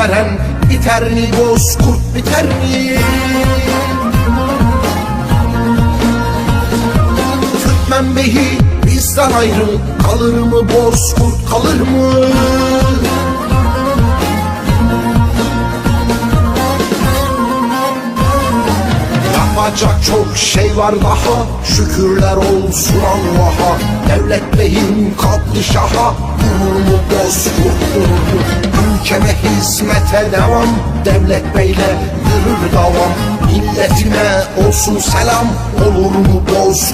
veren Biter mi bozkurt biter mi? Türkmen Beyi bizden ayrı Kalır mı bozkurt kalır mı? Yapacak çok şey var daha Şükürler olsun Allah'a Devlet beyim kalktı şaha Durur mu bozkurt durur mu? Hizmete devam Devlet beyle yürür davam Milletime olsun selam Olur mu mu?